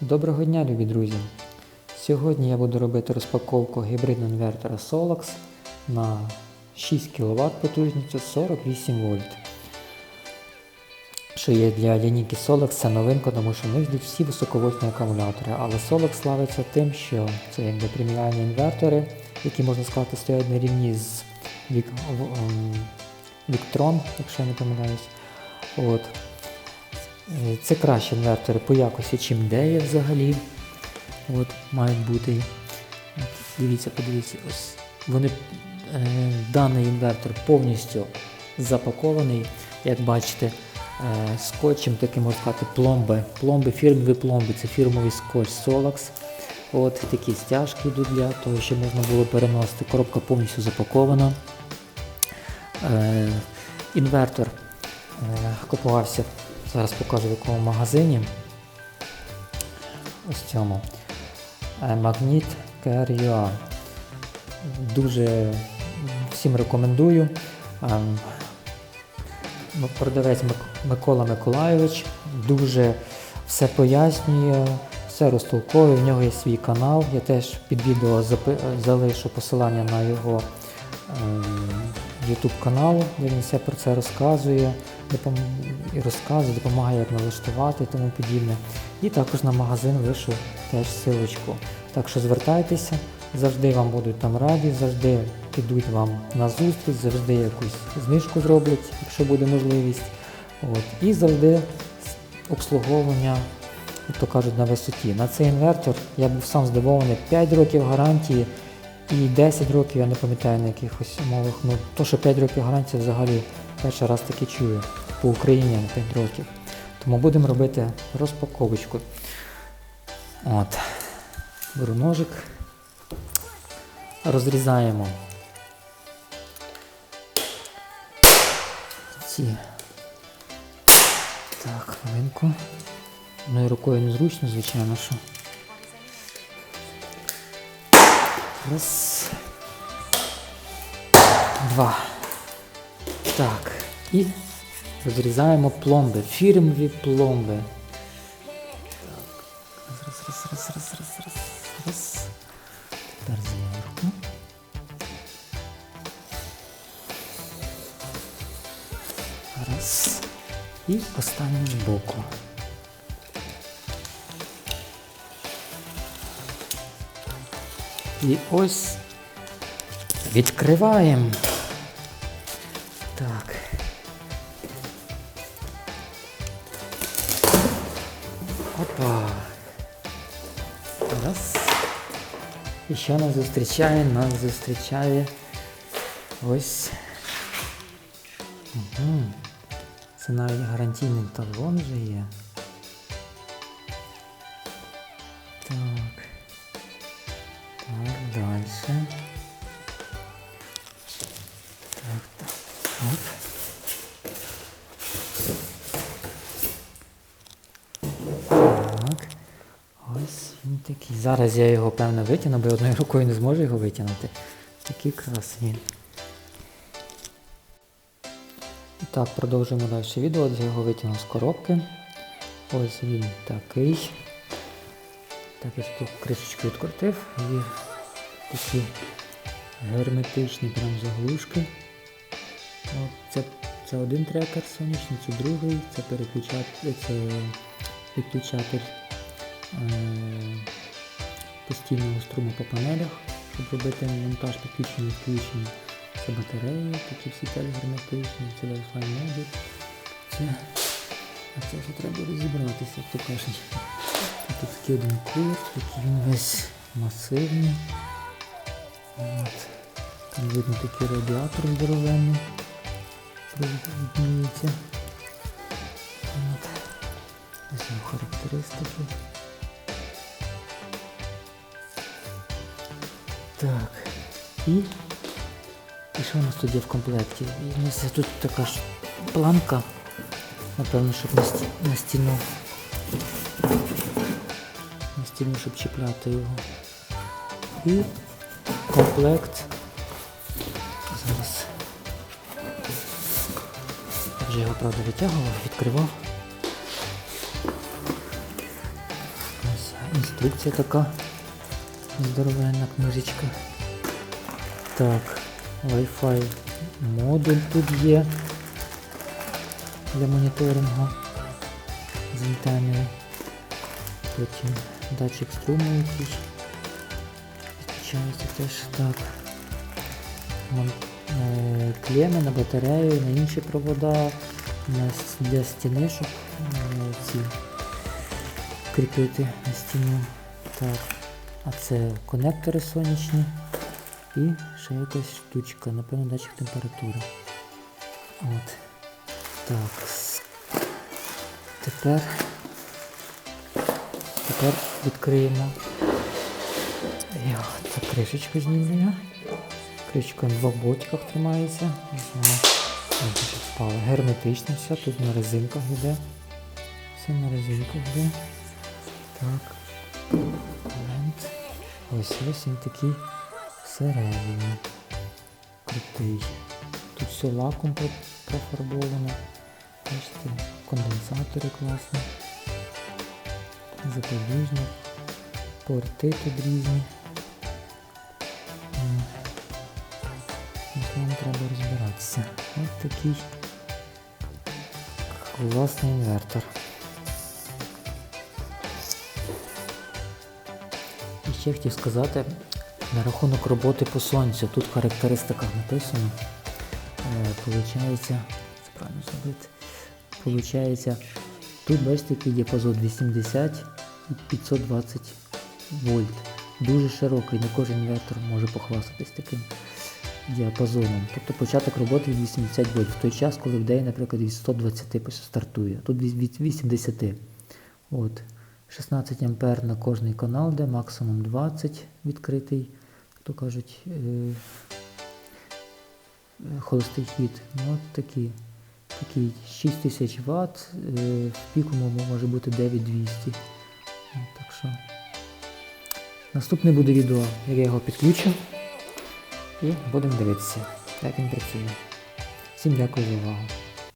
Доброго дня, любі друзі! Сьогодні я буду робити розпаковку гібридного інвертора Solax на 6 кВт потужністю 48 вольт. Що є для лінійки Solax, це новинка, тому що в них йдуть всі високовольтні акумулятори. Але Solax славиться тим, що це якби преміальні інвертори, які можна сказати стоять на рівні з ем, Victron, якщо я не помиляюсь. Е, Це кращі інвертори по якості, чим де взагалі. От, мають бути. Дивіться, подивіться, ось вони, е, даний інвертор повністю запакований, як бачите, е, скотчем таким можна сказати, пломби. Пломби, фірмові пломби, це фірмовий скотч Solax. От такі стяжки йдуть для того, щоб можна було переносити. Коробка повністю запакована. Е, інвертор е, купувався, зараз покажу в якому магазині. Ось цьому. Е, Магніт KRUA. Дуже всім рекомендую. Ем, ну, Продавець Микола Миколайович дуже все пояснює, все розтолковує. В нього є свій канал. Я теж під відео залишу посилання на його ем, YouTube канал, де він все про це розказує, і розказує, допомагає як налаштувати і тому подібне. І також на магазин лишу теж силочку. Так що звертайтеся, завжди вам будуть там раді, завжди підуть вам на зустріч, завжди якусь знижку зроблять, якщо буде можливість. От. І завжди обслуговування, як то кажуть, на висоті. На цей інвертор я був сам здивований 5 років гарантії. І 10 років я не пам'ятаю на якихось умовах. Ну, то, що 5 років гарантії взагалі перший раз таки чую по Україні на 5 років. Тому будемо робити розпаковочку. От. Беру ножик. Розрізаємо ці. Так, хвилинку. Одною рукою незручно, звичайно, що. Раз. Два. Так. І розрізаємо пломби. Фірмові пломби. Так. Раз, раз, раз, раз, раз, раз, раз. Тепер зверху. Раз. І останній збоку. І ось відкриваємо. Так. Опа. Раз. І що нас зустрічає? Нас зустрічає ось. Угу. Це навіть гарантійний талон вже є. Так. Так, дальше. Він такий. Зараз я його певно витягну, бо я одною рукою не зможу його витягнути. Такий красивий. І так, продовжуємо далі відео. Я його витягнув з коробки. Ось він такий. Так, я тут кришечку відкрутив і такі герметичні прям заглушки. От, це, це один трекер сонячний, це другий, це переключатель, це підключатель е, постійного струму по панелях, щоб робити монтаж підключення і включення. Це батареї, такі всі теж герметичні, це Wi-Fi модуль. Це, а це вже треба розібратися, як то кажуть. Тут такий один курс, такий він весь масивний. От. Там видно такий радіатор здоровенний. Ось характеристики. Так. І, і що у нас тут є в комплекті? І у нас тут така ж планка. Напевно, щоб на, сті, на стіну. На стіну, щоб чіпляти його. І комплект. Зараз. Я вже його правда витягував, відкривав. Ось. інструкція така здоровенна книжечка. Так, Wi-Fi модуль тут є для моніторингу з антеною. Потім датчик струму якийсь. Підключається теж так. Е, Клеми на батарею, на інші провода, для стіни, щоб е, ці кріпити на стіну. Так. А це конектори сонячні і ще якась штучка, напевно, датчик температури. От. Так. Тепер, тепер відкриємо. Я цю кришечку знімлю. Кришечка на двох бочках тримається. Вона. Герметично все, тут на резинках йде. Все на резинках йде. Так. Ось ось він такий всередині. Крутий. Тут все лаком про- профарбовано. Бачите, конденсатори класні. Запобіжник. Порти тут різні. Нам треба розбиратися. Ось такий класний інвертор. Ще хотів сказати на рахунок роботи по сонцю. Тут в характеристиках написано. Е, получається, це правильно зробити. Получається, тут бачите, який діапазон 80 і 520 вольт. Дуже широкий, не кожен інвертор може похвастатись таким діапазоном. Тобто початок роботи від 80 вольт. В той час, коли в день, наприклад, від 120 стартує. Тут від від 80. От. 16 ампер на кожний канал, де максимум 20 відкритий, то кажуть, е, е, холостий хід. Ну, от такі. Такий 6000 Вт, е, в пікому може бути 9200. От, Так що наступне буде відео, як я його підключу. І будемо дивитися, як він працює. Всім дякую за увагу.